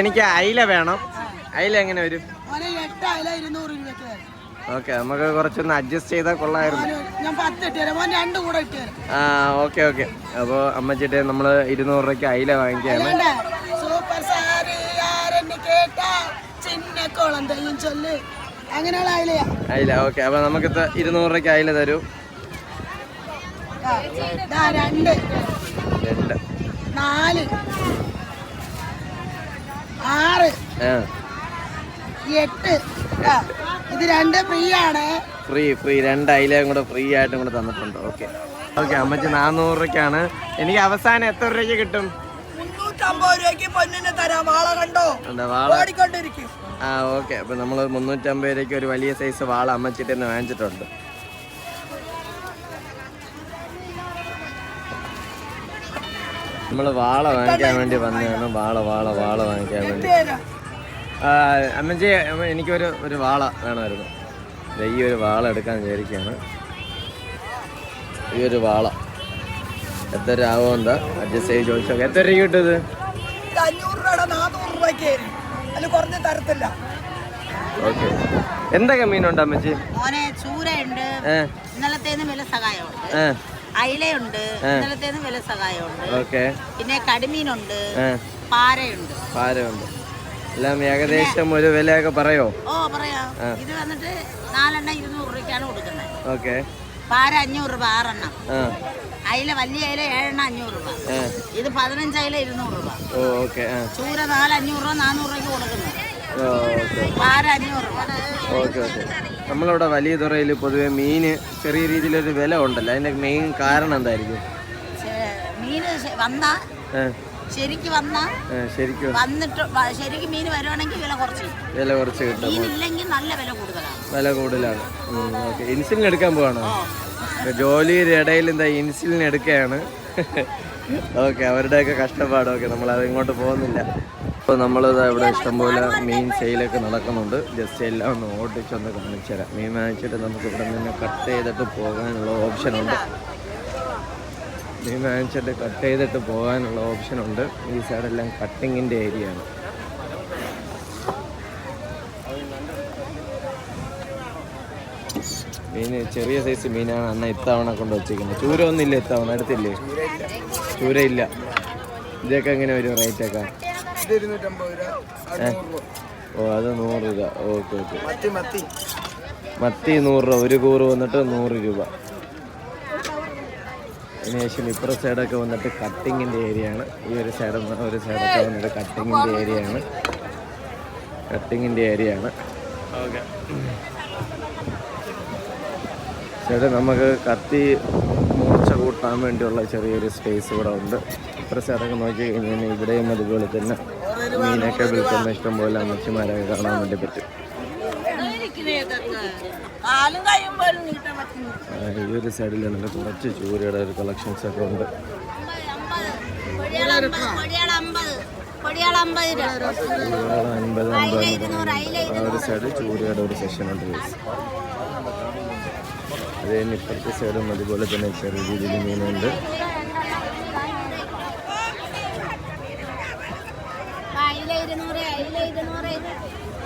എനിക്ക് അയില വേണം. അയില എങ്ങനെ വരും? ഓക്കെ നമുക്ക് കുറച്ചൊന്ന് അഡ്ജസ്റ്റ് ചെയ്താൽ കൊള്ളായിരുന്നു. ആ ഓക്കെ ഓക്കെ. അപ്പോൾ അമ്മച്ചിട്ട് നമ്മൾ ഇരുന്നൂറ് രൂപയ്ക്ക് അയില വാങ്ങിക്കാണ് അയില ഓക്കെ. അപ്പൊ നമുക്ക് ഇരുന്നൂറ് രൂപയ്ക്ക് അയില തരൂ. രണ്ട്. നാല്. എട്ട്. ഇത് രണ്ട് ഫ്രീ ആണ്. ഫ്രീ ഫ്രീ രണ്ട് അയിലയും കൂടെ ഫ്രീ ആയിട്ടും കൂടെ തന്നിട്ടുണ്ട്. ഓക്കെ ഓക്കെ അമ്മച്ചി നാനൂറ് രൂപയ്ക്കാണ്. എനിക്ക് അവസാനം എത്ര രൂപയ്ക്ക് കിട്ടും? ആ ഓക്കെ അപ്പൊ നമ്മൾ മുന്നൂറ്റമ്പത് രൂപയ്ക്ക് ഒരു വലിയ സൈസ് വാള അമ്മച്ചിട്ട് തന്നെ വാങ്ങിച്ചിട്ടുണ്ട്. നമ്മൾ വാള വാങ്ങിക്കാൻ വേണ്ടി വന്നതാണ്. വാള വാള വാള വാങ്ങിക്കാൻ വേണ്ടി. ആ, അമ്മച്ചി അമ്മ എനിക്കൊരു ഒരു വാള വേണമായിരുന്നു. ഈ ഒരു വാള എടുക്കാൻ വിചാരിക്കുകയാണ്. ഈ ഒരു വാള. എത്ര രൂപ എന്താ അഡ്ജസ്റ്റ് ചെയ്ത് ചോദിച്ചോ എത്ര രൂപ കിട്ടും ഇത്? ഇത് അഞ്ഞൂറ് രൂപയുടെ നാനൂറ് രൂപയ്ക്ക്. അതിൽ കുറഞ്ഞ തരത്തില്ല. ഓക്കെ. എന്തൊക്കെ മീനുണ്ട് അമ്മച്ചി? മോനെ ചൂരയുണ്ട്. ഏ. ഇന്നലത്തേന്ന് വില സഹായമുണ്ട്. ഏ. അയിലയുണ്ട്. ഇന്നലത്തേന്ന് വില സഹായമുണ്ട്. ഓക്കെ. പിന്നെ കടിമീനുണ്ട്. പാരയുണ്ട്. പാരയുണ്ട്. എല്ലാം ഏകദേശം ഒരു വിലയൊക്കെ പറയോ? ഓ പറയാം. ഇത് വന്നിട്ട് നാലെണ്ണം ഇരുന്നൂറ് രൂപയ്ക്കാണ് കൊടുക്കുന്നത്. ഓക്കെ. പാര അഞ്ഞൂറ് രൂപ ആറെണ്ണം. അയില വലിയ അയില ഏഴെണ്ണം അഞ്ഞൂറ് രൂപ. ഇത് പതിനഞ്ച് അയില ഇരുന്നൂറ് രൂപ. ഓ ഓക്കെ ചൂര നാല് അഞ്ഞൂറ് രൂപ നാനൂറ് രൂപയ്ക്ക് കൊടുക്കുന്നത് ഓ ഓക്കെ. പാര അഞ്ഞൂറ് രൂപ. Okay okay. നമ്മളിവിടെ വലിയ തുറയിൽ പൊതുവെ മീന് ചെറിയ രീതിയിലൊരു വില ഉണ്ടല്ലോ. അതിന്റെ മെയിൻ കാരണം എന്തായിരിക്കും? മീന് വന്നാ ശരിക്ക് വന്നാ ശരിക്കും വന്നിട്ട് ശരിക്കും മീൻ വരുവാണെങ്കിൽ വില കുറച്ച് വില കുറച്ച് കിട്ടും. മീനില്ലെങ്കിൽ നല്ല വില കൂടുതലാണ്. വില കൂടുതലാണ്. ഓക്കെ. ഇൻസുലിൻ എടുക്കാൻ പോവാണോ? ജോലിയുടെ ഇടയിൽ എന്താ ഇൻസുലിൻ എടുക്കുകയാണ്. ഓക്കെ അവരുടെയൊക്കെ കഷ്ടപ്പാട്. ഓക്കെ നമ്മൾ അത് ഇങ്ങോട്ട് പോകുന്നില്ല. അപ്പോൾ നമ്മളിത് ഇവിടെ ഇഷ്ടംപോലെ മീൻ സെയിലൊക്കെ നടക്കുന്നുണ്ട്. ജസ്റ്റ് എല്ലാം ഒന്ന് ഓടിച്ചൊന്ന് കാണിച്ചു തരാം മീൻ വാങ്ങിച്ചിട്ട് നമുക്ക് ഇവിടെ നിന്ന് കട്ട് ചെയ്തിട്ട് പോകാനുള്ള ഓപ്ഷനുണ്ട് മീൻ വാങ്ങിച്ചിട്ട് കട്ട് ചെയ്തിട്ട് പോകാനുള്ള ഓപ്ഷൻ ഉണ്ട്. ഈ സൈഡെല്ലാം കട്ടിങ്ങിന്റെ ഏരിയ ആണ്. മീൻ ചെറിയ സൈസ് മീനാണ് അണ്ണ ഇത്തവണ കൊണ്ട് വച്ചിരിക്കുന്നത്. ചൂര ഒന്നുമില്ല ഇത്തവണ അടുത്തില്ലേ? ചൂര ഇല്ല. ഇതൊക്കെ എങ്ങനെ വരും റേറ്റ് ഒക്കെ? ഓ അത് നൂറ് രൂപ. Okay okay. മത്തി നൂറ് രൂപ ഒരു കൂറ് വന്നിട്ട് നൂറ് രൂപ. അതിനുശേഷം ഇപ്പുറ സൈഡൊക്കെ വന്നിട്ട് കട്ടിങ്ങിന്റെ ഏരിയയാണ് ആണ്. ഈ ഒരു സൈഡ് ഒരു സൈഡൊക്കെ വന്നിട്ട് കട്ടിങ്ങിന്റെ ഏരിയയാണ് കട്ടിങ്ങിന്റെ ഏരിയ ആണ്. ഓക്കെ ചേട്ടാ നമുക്ക് കത്തി മൂർച്ച കൂട്ടാൻ വേണ്ടിയുള്ള ചെറിയൊരു സ്പേസ് ഇവിടെ ഉണ്ട്. ഇപ്പുറ സൈഡൊക്കെ നോക്കി കഴിഞ്ഞാൽ ഇവിടെയും അതുപോലെ തന്നെ മീനൊക്കെ വിൽക്കുന്ന ഇഷ്ടംപോലെ അമ്മച്ചിമാരൊക്കെ കാണാൻ വേണ്ടി പറ്റും. ഈ ഒരു സൈഡിലാണെങ്കിൽ കുറച്ച് ചൂരയുടെ ഒരു കളക്ഷൻസ് ഒക്കെ ഉണ്ട്. ഒരു സൈഡ് ചൂരയുടെ ഒരു സെഷൻ ഉണ്ട്. അതേ ഇപ്പുറത്തെ സൈഡും അതുപോലെ തന്നെ ചെറിയ രീതിയിൽ മീനുണ്ട്. ഇരുന്നൂറ് അയില ഇരുന്നൂറ് മോനെ ചൂര വരട്ടെ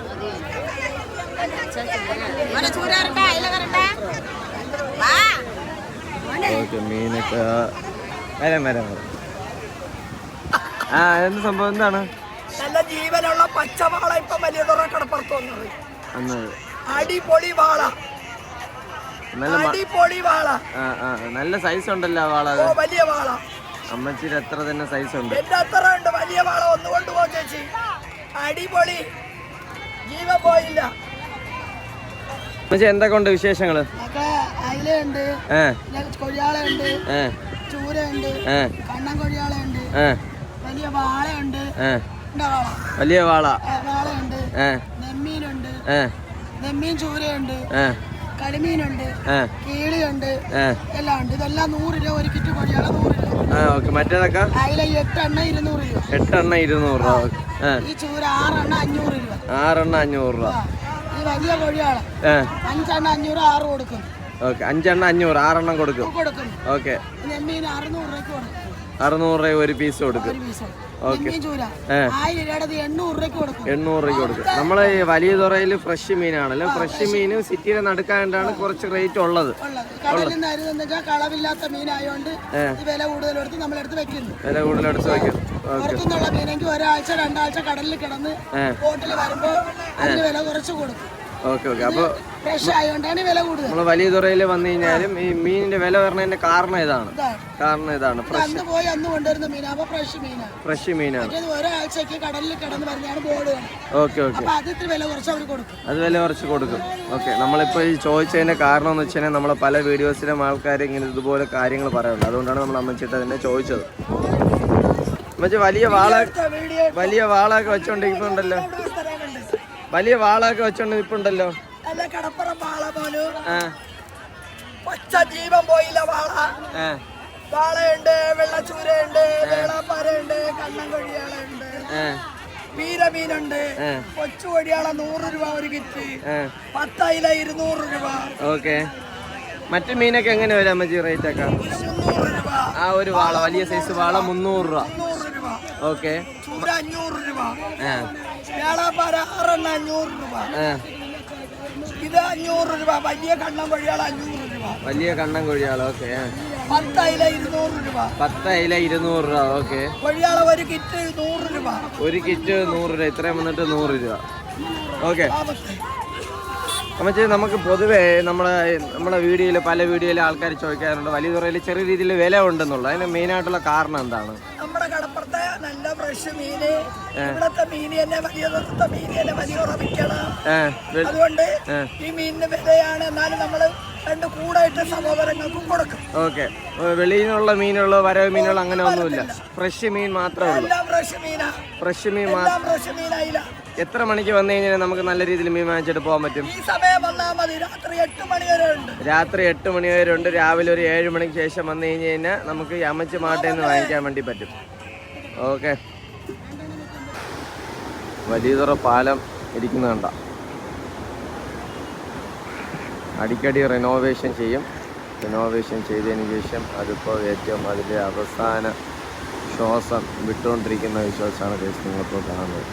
അയില വരട്ടെ വാ ഓക്കെ മീനൊക്കെ വരാം വരാം വരാം. ആ എന്ത് സംഭവം? എന്താണ്? നല്ല ജീവനുള്ള പച്ചവാള ഇപ്പൊ വലിയ കടപ്പുറത്ത് വന്നത്. അടിപൊളി വാള. നല്ല അടിപൊളി വാള. നല്ല സൈസ് ഉണ്ടല്ലോ വാള വലിയ വാള. അമ്മച്ചിയുടെ എത്ര തന്നെ സൈസ് ഉണ്ട്. എന്റെ അത്ര ഉണ്ട് വലിയ വാള ഒന്ന് കൊണ്ടുപോ ചേച്ചി. അടിപൊളി. ജീവ പോയില്ല. അമ്മച്ചി എന്തൊക്കെ ഉണ്ട് അയിലുണ്ട് കൊഴിയാളുണ്ട് ചൂരയുണ്ട്. ഏ. കണ്ണൻ കൊഴിയാളുണ്ട് വലിയ വാളയുണ്ട്. വലിയ വാള. വാളയുണ്ട്. നെമ്മീനുണ്ട്. നെമ്മീൻ ചൂരയുണ്ട്. കരിമീനുണ്ട്. കീളിയുണ്ട്. എല്ലാം ഉണ്ട്. ഇതെല്ലാം നൂറ് രൂപ ഒരു കിറ്റ് കൊഴിയാള നൂറ് രൂപ. ആ ഓക്കെ. മറ്റേതൊക്കെ? അയില എട്ടെണ്ണ ഇരുന്നൂറ് രൂപ. എട്ടെണ്ണ ഇരുന്നൂറ് രൂപ. ഈ ചൂര ആറെണ്ണ അഞ്ഞൂറ് രൂപ. ആറെണ്ണ അഞ്ഞൂറ് രൂപ. വലിയ അഞ്ചെണ്ണ അഞ്ഞൂറ് ആറ് കൊടുക്കും. ഓക്കെ അഞ്ചെണ്ണ അഞ്ഞൂറ് ആറെണ്ണം കൊടുക്കും. ഓക്കെ. അറുന്നൂറ് രൂപ ഒരു പീസ് കൊടുക്കും. ഓക്കെ. എണ്ണൂറ് രൂപ കൊടുക്കും. നമ്മളെ ഈ വലിയ തുറയിൽ ഫ്രഷ് മീനാണല്ലോ. ഫ്രഷ് മീന് സിറ്റിയുടെ നടുക്കാണ്ടാണ് കുറച്ച് റേറ്റ് ഉള്ളത്. കളവില്ലാത്ത മീനായോണ്ട് വില കൂടുതൽ കൊടുത്ത് നമ്മളെടുത്ത് വെക്കുന്നു. വില കൂടുതലെടുത്ത് മീനെങ്കിൽ ഒരാഴ്ച രണ്ടാഴ്ച കടലിൽ കിടന്ന്. ബോട്ടിൽ വരുമ്പോൾ അതിന് വില കുറച്ച് കൊടുക്കും. Okay okay. അപ്പോൾ ഫ്രഷ് ആയതുകൊണ്ടാണ് വില കൂടുതൽ. നമ്മൾ വലിയ തുറയിൽ വന്നു കഴിഞ്ഞാലും ഈ മീനിന്റെ വില വരണതിന്റെ കാരണം ഇതാണ്. കാരണം ഇതാണ്. ഇത് അന്ന് പോയി അന്ന് കൊണ്ടുവരുന്ന ഫ്രഷ് മീനാണ് ഫ്രഷ് മീനാണ്. ഒരാഴ്ചക്ക് കടലിൽ കിടന്ന് പറഞ്ഞാണ് ബോർഡ് കാണും ഓക്കെ ഓക്കെ. അപ്പൊ അത് വില കുറച്ച് അവർ കൊടുക്കും. അത് വില കുറച്ച് കൊടുക്കും. ഓക്കെ നമ്മളിപ്പോൾ ഈ ചോദിച്ചതിന്റെ കാരണം എന്ന് വെച്ചാൽ നമ്മളെ പല വീഡിയോസിലും ആൾക്കാർ ഇങ്ങനെ ഇതുപോലെ കാര്യങ്ങൾ പറയുള്ളൂ അതുകൊണ്ടാണ് നമ്മൾ അമ്മച്ചിട്ട് അതിനെ ചോദിച്ചത്. അമ്മച്ചി വലിയ വാള വലിയ വാളൊക്കെ വെച്ചോണ്ടിരിക്കുന്നുണ്ടല്ലോ. വലിയ വാളൊക്കെ വെച്ചോണ്ട് ഇപ്പുണ്ടല്ലോ അല്ല കടപ്പുറം വാള പച്ച ജീവൻ പോയില്ല വാള. വാളയുണ്ട് വെള്ളച്ചൂരയുണ്ട് വേളാപ്പാരയുണ്ട് വീരമീനുണ്ട്. കൊച്ചു നൂറ് രൂപ ഒരു കിറ്റ്. പത്തയില ഇരുന്നൂറ് രൂപ. ഓക്കെ. മറ്റു മീനൊക്കെ എങ്ങനെ വരാം അമ്മച്ചി റേറ്റ് ഒക്കെ? ആ ഒരു വാള വലിയ സൈസ് വാള മുന്നൂറ് രൂപ. ഓക്കെ. അഞ്ഞൂറ് രൂപ. വേളാപ്പാര ആറെണ്ണ അഞ്ഞൂറ് രൂപ. ആ ഇത് അഞ്ഞൂറ് രൂപ. വലിയ കണ്ണൻ കൊഴിയാള അഞ്ഞൂറ് രൂപ. വലിയ ഓക്കെ. പത്തയില ഇരുന്നൂറ് രൂപ. പത്തയില ഇരുന്നൂറ് രൂപ ഓക്കെ. കൊഴിയാള ഒരു കിറ്റ് നൂറ് രൂപ. ഒരു കിറ്റ് നൂറ് രൂപ ഇത്രയും വന്നിട്ട് നൂറ് രൂപ. ഓക്കെ. അമ്മച്ചി നമുക്ക് പൊതുവേ നമ്മുടെ നമ്മുടെ വീഡിയോയിൽ പല വീഡിയോയിൽ ആൾക്കാർ ചോദിക്കാറുണ്ട് വലിയ തുറയിൽ ചെറിയ രീതിയിൽ വില ഉണ്ടെന്നുള്ളൂ അതിന് മെയിനായിട്ടുള്ള കാരണം എന്താണ്? ഫ്രഷ് മീന്. ഇവിടത്തെ മീന് തന്നെ വലിയ ദിവസത്തെ മീന് തന്നെ വലിയ ഉറപ്പിക്കണം അതുകൊണ്ട് ഈ മീനിന് വിലയാണ് എന്നാലും നമ്മൾ രണ്ട് കൂടായിട്ട് സഹോദരങ്ങൾക്കും കൊടുക്കും. ഓക്കെ. വെളിയിൽ നിന്നുള്ള മീനുകൾ വരവ് മീനുകൾ അങ്ങനെ ഒന്നുമില്ല. ഫ്രഷ് മീൻ മാത്രമേ ഉള്ളൂ. ഫ്രഷ് മീനാ. ഫ്രഷ് മീൻ മാത്രം ഫ്രഷ് മീനായില്ല. എത്ര മണിക്ക് വന്നു കഴിഞ്ഞാൽ നമുക്ക് നല്ല രീതിയിൽ മീൻ വാങ്ങിച്ചിട്ട് പോകാൻ പറ്റും. ഈ സമയം വന്നാൽ മതി. രാത്രി എട്ട് മണി വരെ ഉണ്ട്. രാത്രി എട്ട് മണി വരെ ഉണ്ട്. രാവിലെ ഒരു ഏഴ് മണിക്ക് ശേഷം വന്നു കഴിഞ്ഞ് കഴിഞ്ഞാൽ നമുക്ക് ഈ മാട്ടേന്ന് വാങ്ങിക്കാൻ വേണ്ടി പറ്റും. ഓക്കെ. വലിയതുറ പാലം ഇരിക്കുന്നുണ്ട അടിക്കടി റിനോവേഷൻ ചെയ്യും. റിനോവേഷൻ ചെയ്തതിന് ശേഷം അതിപ്പോൾ ഏറ്റവും അതിന്റെ അവസാന ശ്വാസം വിട്ടുകൊണ്ടിരിക്കുന്ന വിശ്വാസമാണ് കേസ് നിങ്ങളിപ്പോൾ കാണുന്നത്.